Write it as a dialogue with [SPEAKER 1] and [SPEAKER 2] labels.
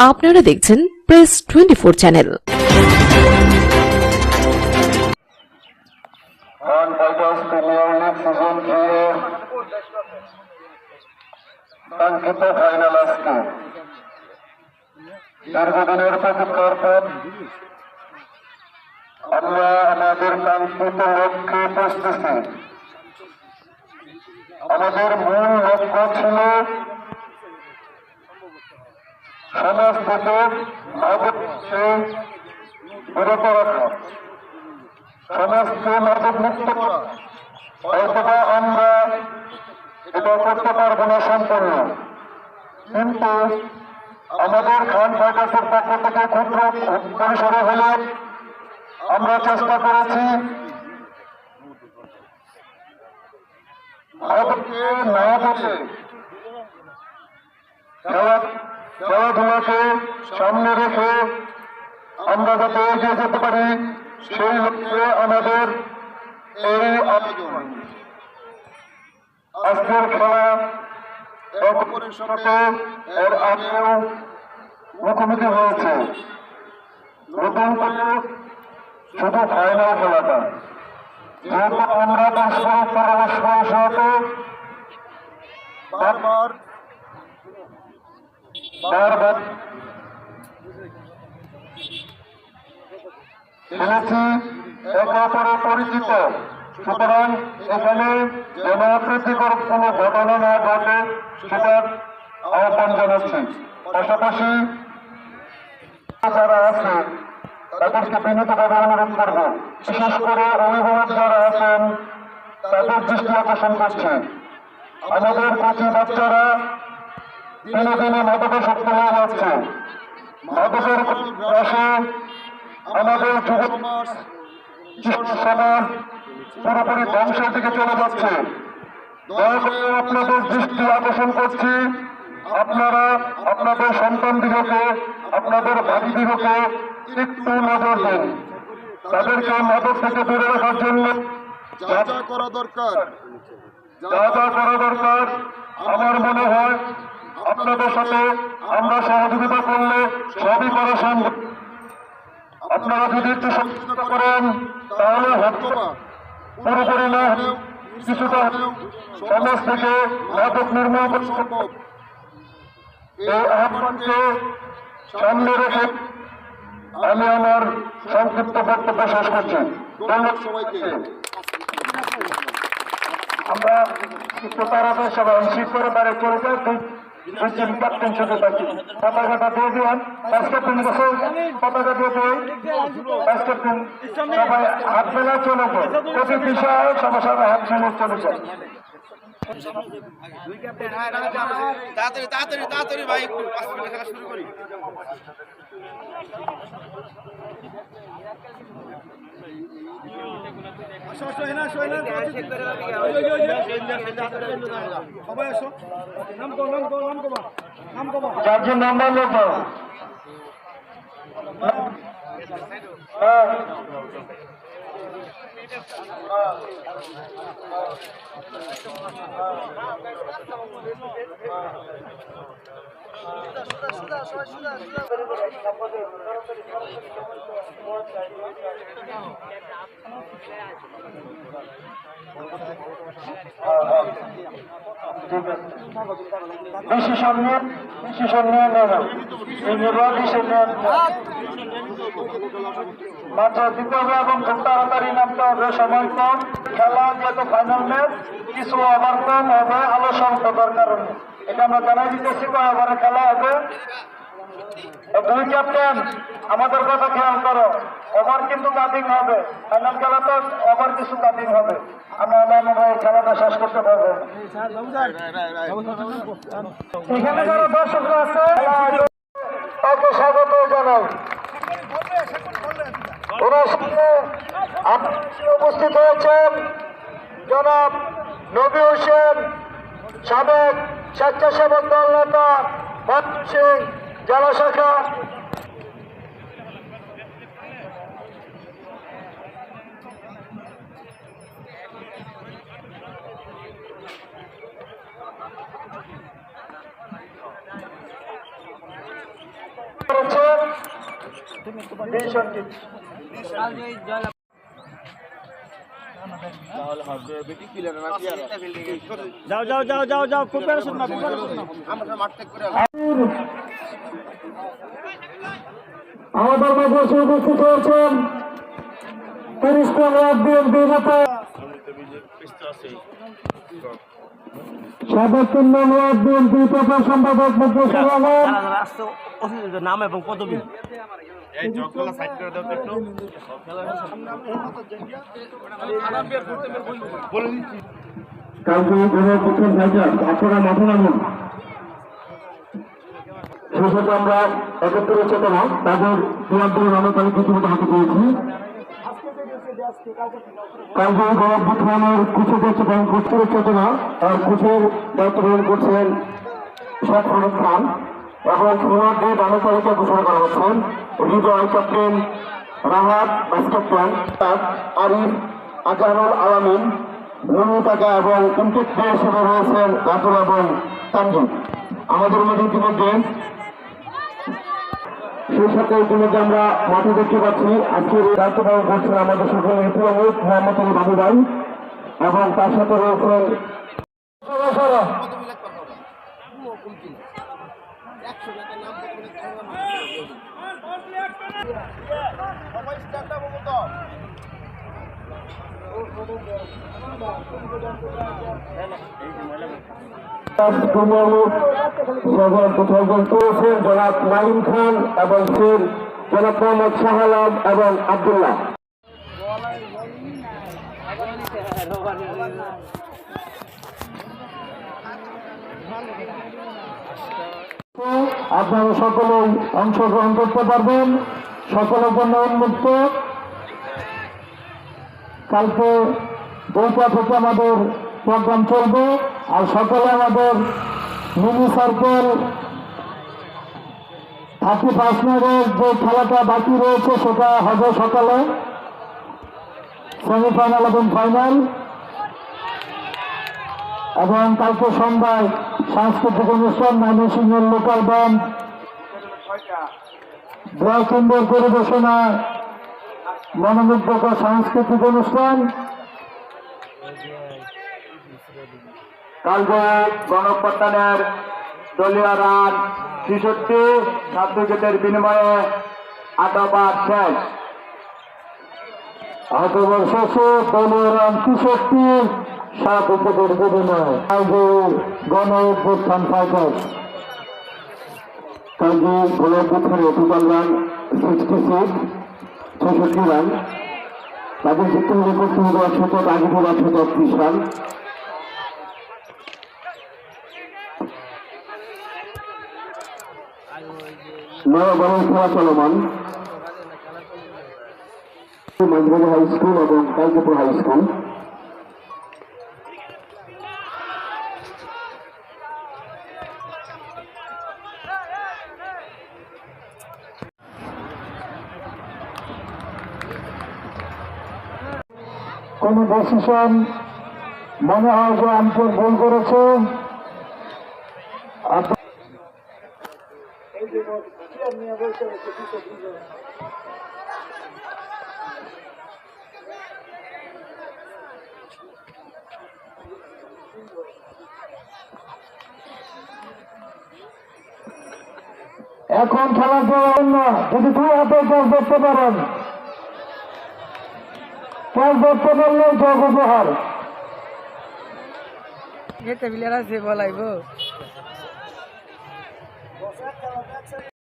[SPEAKER 1] আপনারা দেখছেন press twenty four channel
[SPEAKER 2] final দীর্ঘদিনের প্রতীক্ষার পর আমরা আমাদের কাঙ্ক্ষিত লক্ষ্যে পৌঁছতেছি আমাদের মূল লক্ষ্য ছিল সমাজ থেকে মাদককে বিরত রাখা সমাজকে মাদক মুক্ত করা। হয়তোবা আমরা এটা করতে পারব না সম্পূর্ণ। কিন্তু আমাদের খান ফাইটার্সের পক্ষ থেকে ক্ষুদ্র পরিসরে হলে আমরা চেষ্টা করেছি। মাদককে না বলে খেলাধুলাকে সামনে রেখে আমরা যাতে এগিয়ে যেতে পারি, সেই লক্ষ্যে আমাদের এই আজকের খেলা এর আগেও মুখোমুখি হয়েছে। নতুন করে শুধু ফাইনাল খেলাটা। যেহেতু আমরা পারস্পরিক পরামর্শ বারবার বারবার খেলেছি একে অপরে পরিচিত। সুতরাং এখানে যেন অপ্রীতিকর কোনো ঘটনা না ঘটে সেটার আহ্বান জানাচ্ছি। পাশাপাশি যারা আছে, তাদেরকে বিনীতভাবে অনুরোধ করব, বিশেষ করে অভিভাবক যারা আছেন, তাদের দৃষ্টি আকর্ষণ করছে। আমাদের কচি বাচ্চারা দিনে দিনে মাদকাসক্ত হয়ে যাচ্ছে মাদকের রসে আমাদের যুব সমাজ পুরোপুরি ধ্বংসের দিকে চলে যাচ্ছে। দয়া আপনাদের দৃষ্টি আকর্ষণ করছি। আপনারা আপনাদের সন্তান দিগকে আপনাদের ভাবি দিগকে একটু নজর দিন। তাদেরকে মাদক থেকে দূরে রাখার জন্য
[SPEAKER 3] যা যা করা দরকার।
[SPEAKER 2] যা যা করা দরকার, আমার মনে হয় আপনাদের সাথে আমরা সহযোগিতা করলে সবই করা সম্ভব। আপনারা যদি একটু সহযোগিতা করেন, তাহলে হয়তো বা পুরোপুরি না কিছুটা সমাজ থেকে মাদক নির্মূল করা সম্ভব। এই আহ্বানকে সামনে রেখে আমি আমার সংক্ষিপ্ত বক্তব্য শেষ করছি। ধন্যবাদ সবাইকে। আমরা একটু তাড়াতাড়ি সবাই অংশীক করে বাইরে চলে যাই দুইজন ক্যাপ্টেন সাথে থাকি পতাকাটা দিয়ে দিবেন ভাইস ক্যাপ্টেন কাছে পতাকা দিয়ে দিই ভাইস ক্যাপ্টেন সবাই হাত মেলা চলে প্রতি বিষয়ে সবার সবাই হাত মেলে চলে
[SPEAKER 4] তাড়াতাড়ি তাড়াতাড়ি তাড়াতাড়ি ভাই শুরু করি
[SPEAKER 2] চারজন নাম্বার লোক হ্যাঁ ডিসিশন নিয়ে ডিসিশন নিয়ে নেবেন ডিসিশন নেন মাত্র দিতে এবং খুব তাড়াতাড়ি নামতে হবে সময় কম। খেলা যেহেতু ফাইনাল ম্যাচ কিছু ওভার কম হবে আলো স্বল্পতার কারণে। এটা আমরা জানাই দিতেছি, কয় ওভারে খেলা হবে। দুই ক্যাপ্টেন আমাদের কথা খেয়াল করো ওভার কিন্তু কাটিং হবে। ফাইনাল খেলা তো ওভার কিছু কাটিং হবে। আমরা খেলাটা শেষ করতে পারব। এখানে যারা দর্শকরা আছে তাকে স্বাগত জানাই। এসে উপস্থিত হয়েছেন। জনাব নবী হোসেন সাবেক স্বেচ্ছাসেবক দল নেতা মনমোহন সিং জেলা শাখা।
[SPEAKER 4] যাও যাও যাও যাও যাও প্রিপারেশন না প্রিপারেশন না
[SPEAKER 2] আমাদের মাঝে এসে উপস্থিত হয়েছেন। তিরিশ ওয়ার্ড বিএনপি নেতা সাবেক তিন নং কালকে আমরা একত্রে চেতনা তাদের চূড়ান্ত নামে তালিকা প্রথমত হাতে পেয়েছি। কালকে গণঅভ্যুত্থানের কুচের চেতনা কুচের চেতনা আর কুচের দায়িত্ব গ্রহণ করছেন শেখ খান। এবং খেলোয়াড়দের নামে তালিকা ঘোষণা করা হচ্ছেন Hridoy captain Rahat vice captain Arif Azharul Alamin ভূমি টাকা এবং ইনটেক প্লেয়ার হিসেবে রয়েছেন রাতুল এবং তানজিম আমাদের মধ্যে ইতিমধ্যে সেই সাথে ইতিমধ্যে আমরা মাঠে দেখতে পাচ্ছি, আজকের এই দায়িত্ব করছেন আমাদের সকলের নেতৃত্ব মোহাম্মদ আলী বাবু এবং তার সাথে রয়েছেন করেছেন জনাব নাইম খান এবং ফির জনাব মোহাম্মদ শাহ এবং আবদুল্লাহ আপনারা সকলেই অংশগ্রহণ করতে পারবেন। সকলের জন্য উন্মুক্ত। কালকে দুইটা থেকে আমাদের প্রোগ্রাম চলবে আর সকলে আমাদের মিনি সার্কেল থার্টি পাঁচ যে খেলাটা বাকি রয়েছে সেটা হবে সকালে সেমিফাইনাল এবং ফাইনাল এবং কালকে সন্ধ্যায় সাংস্কৃতিক অনুষ্ঠান ময়মনসিংহের লোকাল ব্যান্ড ব্রয়কিন্ডের পরিবেশনা, মনোমুগ্ধকর সাংস্কৃতিক অনুষ্ঠান। কালকে গণপ্রত্যানের দলীয় রান ছেষট্টি সাত উইকেটের বিনিময়ে আটাবার শেষ। আটাবার শেষে দলীয় রান তেষট্টি সাত বিনিময়ে কালকে গণ অভ্যুত্থান ফাইটার্স কালকে গণ অভ্যুত্থানে টোটাল রান সিক্সটি সিক্স ছেষট্টি রান। তাদের জিততে হলে করতে হবে একশত আগে পর একশত একত্রিশ রান। চলমান। হাই স্কুল এবং কালকেপুর হাই স্কুল। কোন ডিসিশন মনে হয় যে আম্পায়ার ভুল করেছে? এখন খেলা চলাবেন না যদি দুই হাতে ধরতে পারেন ক্যাচ ধরতে উপহার।
[SPEAKER 5] এটা বিলের বলাইব।